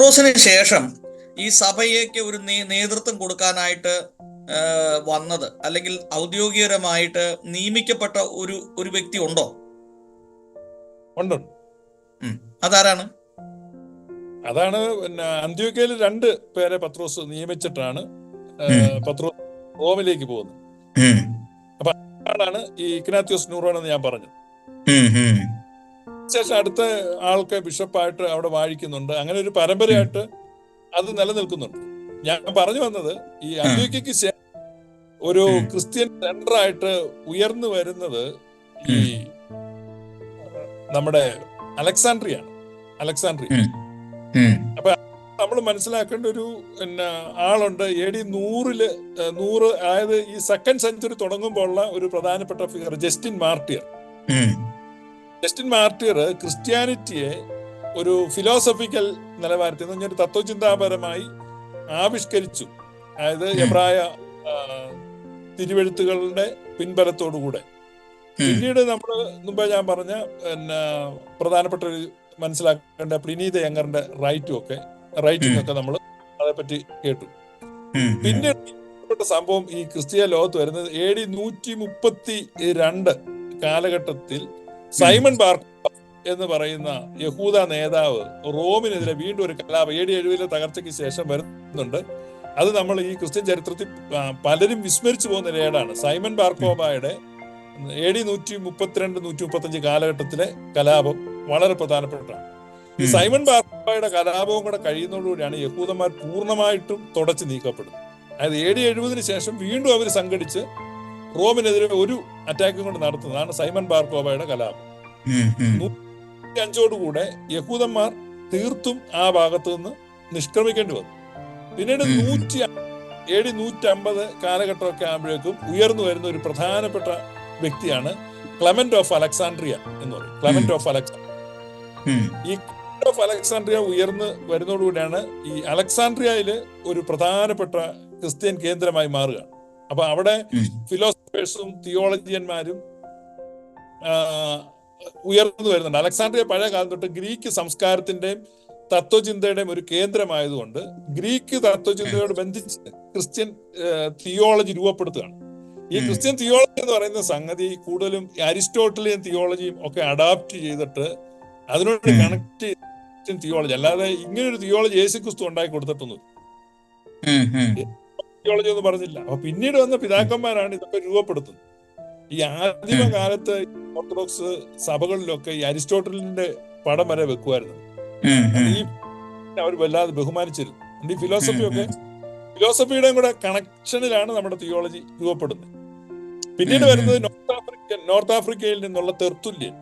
പത്രോസിന് ശേഷം ഈ സഭയ്ക്ക് ഒരു നേതൃത്വം കൊടുക്കാനായിട്ട് വന്നത്. അല്ലെങ്കിൽ ഔദ്യോഗികരമായിട്ട് നിയമിക്കപ്പെട്ട ഒരു ഒരു വ്യക്തി ഉണ്ടോ? ഉണ്ട്? അതാരാണ്? അതാണ് പിന്നെ അന്ത്യോക്കയിൽ രണ്ട് പേരെ പത്രോസ് നിയമിച്ചിട്ടാണ് പത്രോസ് റോമിലേക്ക് പോകുന്നത്. അപ്പൊ ആളാണ് ഈ ഇഗ്നാത്യോസ് നൂറോൺ എന്ന് ഞാൻ പറഞ്ഞു ഉം, ഉം. ശേഷം അടുത്ത ആൾക്ക് ബിഷപ്പായിട്ട് അവിടെ വാഴിക്കുന്നുണ്ട്. അങ്ങനെ ഒരു പരമ്പരയായിട്ട് അത് നിലനിൽക്കുന്നുണ്ട്. ഞാൻ പറഞ്ഞു വന്നത് ഈ അന്ത്യോക്കയ്ക്ക് ശേഷം ഒരു ക്രിസ്ത്യൻ സെന്റർ ആയിട്ട് ഉയർന്നു വരുന്നത് ഈ നമ്മുടെ അലക്സാണ്ട്രിയാണ്. അലക്സാണ്ട്രിയ. അപ്പൊ. നമ്മൾ മനസ്സിലാക്കേണ്ട ഒരു പിന്നെ ആളുണ്ട്. എ ഡി നൂറിൽ നൂറ് അതായത് ഈ സെക്കൻഡ് സെഞ്ചുറി തുടങ്ങുമ്പോൾ ഉള്ള ഒരു പ്രധാനപ്പെട്ട figure Justin Martyr. Justin Martyr ക്രിസ്ത്യാനിറ്റിയെ ഒരു ഫിലോസഫിക്കൽ നിലവാരത്തിൽ നിന്ന് ഒരു തത്വചിന്താപരമായി ആവിഷ്കരിച്ചു. അതായത്. എബ്രായ തിരുവെഴുത്തുകളുടെ പിൻബലത്തോടുകൂടെ. പിന്നീട് നമ്മൾ മുമ്പേ ഞാൻ പറഞ്ഞ പിന്നെ പ്രധാനപ്പെട്ട ഒരു മനസ്സിലാക്കേണ്ട പ്രിനീത യങ്ങറിന്റെ റൈറ്റും ഒക്കെ റൈറ്റിംഗ് ഒക്കെ നമ്മൾ അതേപ്പറ്റി കേട്ടു. പിന്നെ പിന്നീട് സംഭവം ഈ ക്രിസ്തീയ ലോകത്ത് വരുന്നത് എ ഡി നൂറ്റി മുപ്പത്തി രണ്ട് കാലഘട്ടത്തിൽ സൈമൺ ബാർ എന്ന് പറയുന്ന യഹൂദ നേതാവ് റോമിനെതിരെ വീണ്ടും ഒരു കലാപം ഡി എഴുപതിലെ തകർച്ചയ്ക്ക് ശേഷം വരുന്നുണ്ട്. അത് നമ്മൾ ഈ ക്രിസ്ത്യൻ ചരിത്രത്തിൽ പലരും വിസ്മരിച്ചു പോകുന്ന ഒരു ഏടാണ് സൈമൺ ബാർക്കോബായുടെ എ ഡി നൂറ്റി മുപ്പത്തിരണ്ട് നൂറ്റി മുപ്പത്തഞ്ച് കാലഘട്ടത്തിലെ കലാപം വളരെ പ്രധാനപ്പെട്ടതാണ്. ഈ. സൈമൺ ബാർക്കോബായുടെ കലാപവും കൂടെ കഴിയുന്നതോടുകൂടിയാണ് യഹൂദന്മാർ പൂർണമായിട്ടും തുടച്ചു നീക്കപ്പെടുന്നത്. അതായത് എ ഡി എഴുപതിന് ശേഷം വീണ്ടും അവർ സംഘടിച്ച് റോമിനെതിരെ ഒരു അറ്റാക്കും കൊണ്ട് നടത്തുന്നതാണ് സൈമൺ ബാർക്കോബയുടെ കലാപം നൂറ്റി. അഞ്ചോടുകൂടെ യഹൂദന്മാർ തീർത്തും ആ ഭാഗത്ത് നിന്ന് നിഷ്ക്രമിക്കേണ്ടി വന്നു പിന്നീട്. നൂറ്റി എ ഡി നൂറ്റമ്പത് കാലഘട്ടമൊക്കെ ആകുമ്പോഴേക്കും ഉയർന്നു വരുന്ന ഒരു പ്രധാനപ്പെട്ട വ്യക്തിയാണ് ക്ലമന്റ് ഓഫ് അലക്സാണ്ട്രിയ എന്ന് പറയും ക്ലമന്റ് ഓഫ് അലക്സാണ്ട്രിയ. ഈ ക്ലമന്റ് ഓഫ് അലക്സാണ്ട്രിയ ഉയർന്ന് വരുന്നതോടുകൂടിയാണ് ഈ അലക്സാണ്ട്രിയയിൽ ഒരു പ്രധാനപ്പെട്ട ക്രിസ്ത്യൻ കേന്ദ്രമായി മാറുകയാണ് അപ്പൊ അവിടെ ഉം. ഫിലോസഫേഴ്സും തിയോളജിയന്മാരും ഉയർന്നു വരുന്നുണ്ട് അലക്സാണ്ട്രിയ പഴയ കാലം തൊട്ട് ഗ്രീക്ക് സംസ്കാരത്തിന്റെയും തത്വചിന്തയുടെയും ഒരു കേന്ദ്രമായതുകൊണ്ട് ഗ്രീക്ക് തത്വചിന്തയോട് ബന്ധിച്ച് ക്രിസ്ത്യൻ തിയോളജി രൂപപ്പെടുത്തുകയാണ് ഈ. ക്രിസ്ത്യൻ തിയോളജി എന്ന് പറയുന്ന സംഗതി കൂടുതലും അരിസ്റ്റോട്ടലിയൻ തിയോളജിയും ഒക്കെ അഡാപ്റ്റ് ചെയ്തിട്ട് അതിനോട്. കണക്ട് ക്രിസ്ത്യൻ തിയോളജി അല്ലാതെ ഇങ്ങനെ ഒരു തിയോളജി യേശു ക്രിസ്തു ഉണ്ടാക്കി കൊടുത്തിട്ടൊന്നും. തിയോളജി ഒന്നും പറഞ്ഞില്ല. അപ്പൊ പിന്നീട് വന്ന പിതാക്കന്മാരാണ് ഇതൊക്കെ രൂപപ്പെടുത്തുന്നത്. ഈ ആദിമ. കാലത്ത് ഓർത്തഡോക്സ് സഭകളിലൊക്കെ ഈ അരിസ്റ്റോട്ടലിന്റെ പടം വരെ വെക്കുമായിരുന്നു. ഈ അവർ വല്ലാതെ ബഹുമാനിച്ചിരുന്നു. ഈ ഫിലോസഫി ഒക്കെ. ഫിലോസഫിയുടെയും കൂടെ കണക്ഷനിലാണ് നമ്മുടെ തിയോളജി രൂപപ്പെടുന്നത്. പിന്നീട് വരുന്നത് നോർത്ത് ആഫ്രിക്കൻ നോർത്ത് ആഫ്രിക്കയിൽ നിന്നുള്ള തെർത്തുല്യൻ.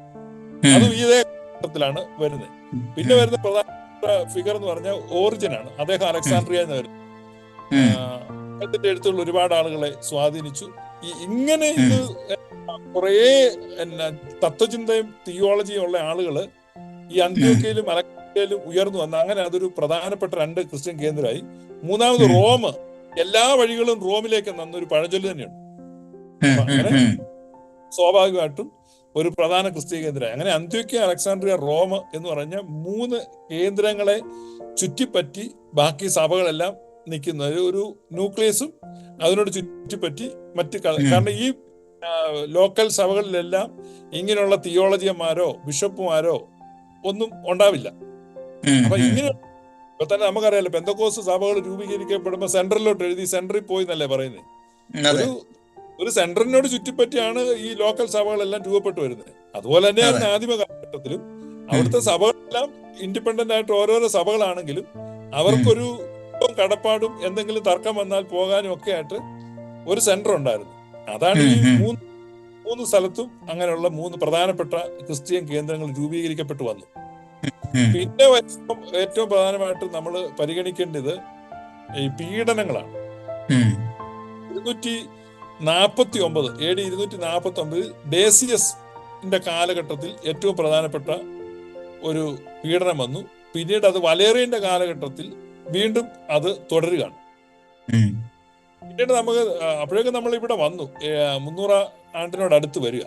അതും ഇതേ ഘട്ടത്തിലാണ് വരുന്നത്. പിന്നെ വരുന്ന പ്രധാന ഫിഗർ എന്ന് പറഞ്ഞാൽ ഓറിജിൻ ആണ് അദ്ദേഹം അലക്സാണ്ട്രിയ എന്ന് വരുന്നത്. അദ്ദേഹത്തിന്റെ എഴുത്തുകൾ ഒരുപാട് ആളുകളെ സ്വാധീനിച്ചു ഈ ഇങ്ങനെ ഇത് കുറേ എന്നാ തത്വചിന്തയും തിയോളജിയും ഉള്ള ആളുകൾ ഈ അന്ത്യോക്കയിലും അലക്കയിലും ഉയർന്നു വന്ന അങ്ങനെ അതൊരു പ്രധാനപ്പെട്ട രണ്ട് ക്രിസ്ത്യൻ കേന്ദ്രമായി മൂന്നാമത്. റോം എല്ലാ വഴികളും റോമിലേക്ക് നന്നൊരു പഴഞ്ചൊല്ല് തന്നെയാണ് ഉം. ഉം. ഉം. സ്വാഭാവികമായിട്ടും ഒരു പ്രധാന ക്രിസ്തീയ കേന്ദ്രമായി അങ്ങനെ അന്ത്യോക്യ അലക്സാണ്ട്രിയ റോം എന്ന് പറഞ്ഞ മൂന്ന് കേന്ദ്രങ്ങളെ ചുറ്റിപ്പറ്റി ബാക്കി സഭകളെല്ലാം നിൽക്കുന്ന ഒരു- ന്യൂക്ലിയസും അതിനോട് ചുറ്റിപ്പറ്റി മറ്റ് കാരണം ഈ ലോക്കൽ സഭകളിലെല്ലാം ഇങ്ങനെയുള്ള തിയോളജിയന്മാരോ ബിഷപ്പുമാരോ ഒന്നും ഉണ്ടാവില്ല. അപ്പൊ. ഇങ്ങനെ ഇപ്പൊ തന്നെ നമുക്കറിയാലോ പെന്തക്കോസ് സഭകൾ രൂപീകരിക്കപ്പെടുമ്പോൾ സെൻട്രലിലോട്ട് എഴുതി സെൻട്രിൽ പോയി എന്നല്ലേ പറയുന്നത് ഒരു ഒരു സെന്ററിനോട് ചുറ്റിപ്പറ്റിയാണ് ഈ ലോക്കൽ സഭകളെല്ലാം രൂപപ്പെട്ടു വരുന്നത്. അതുപോലെ തന്നെയാണ് ആദിമ കാലഘട്ടത്തിലും അവിടുത്തെ സഭകളെല്ലാം ഇൻഡിപെൻഡന്റ് ആയിട്ട് ഓരോരോ സഭകളാണെങ്കിലും അവർക്കൊരു കടപ്പാടും എന്തെങ്കിലും തർക്കം വന്നാൽ പോകാനും ഒക്കെ ആയിട്ട് ഒരു സെന്റർ ഉണ്ടായിരുന്നു. അതാണ് ഈ. മൂന്ന് മൂന്ന് സ്ഥലത്തും അങ്ങനെയുള്ള മൂന്ന് പ്രധാനപ്പെട്ട ക്രിസ്ത്യൻ കേന്ദ്രങ്ങൾ രൂപീകരിക്കപ്പെട്ടു വന്നു. പിന്നെ ഏറ്റവും പ്രധാനമായിട്ട് നമ്മൾ പരിഗണിക്കേണ്ടത് ഈ പീഡനങ്ങളാണ്. ഇരുന്നൂറ്റി നാൽപ്പത്തി ഒമ്പത് എ ഡി ഇരുന്നൂറ്റി നാൽപ്പത്തി ഒമ്പതിൽ ഡേസിയസിന്റെ കാലഘട്ടത്തിൽ ഏറ്റവും പ്രധാനപ്പെട്ട ഒരു പീഡനം വന്നു. പിന്നീട് അത് വലേറിയന്റെ കാലഘട്ടത്തിൽ വീണ്ടും അത് തുടരുകയാണ്. പിന്നീട് നമുക്ക് അപ്പോഴേക്കും നമ്മൾ ഇവിടെ വന്നു മുന്നൂറ് ആണ്ടിനോട് അടുത്ത് വരിക.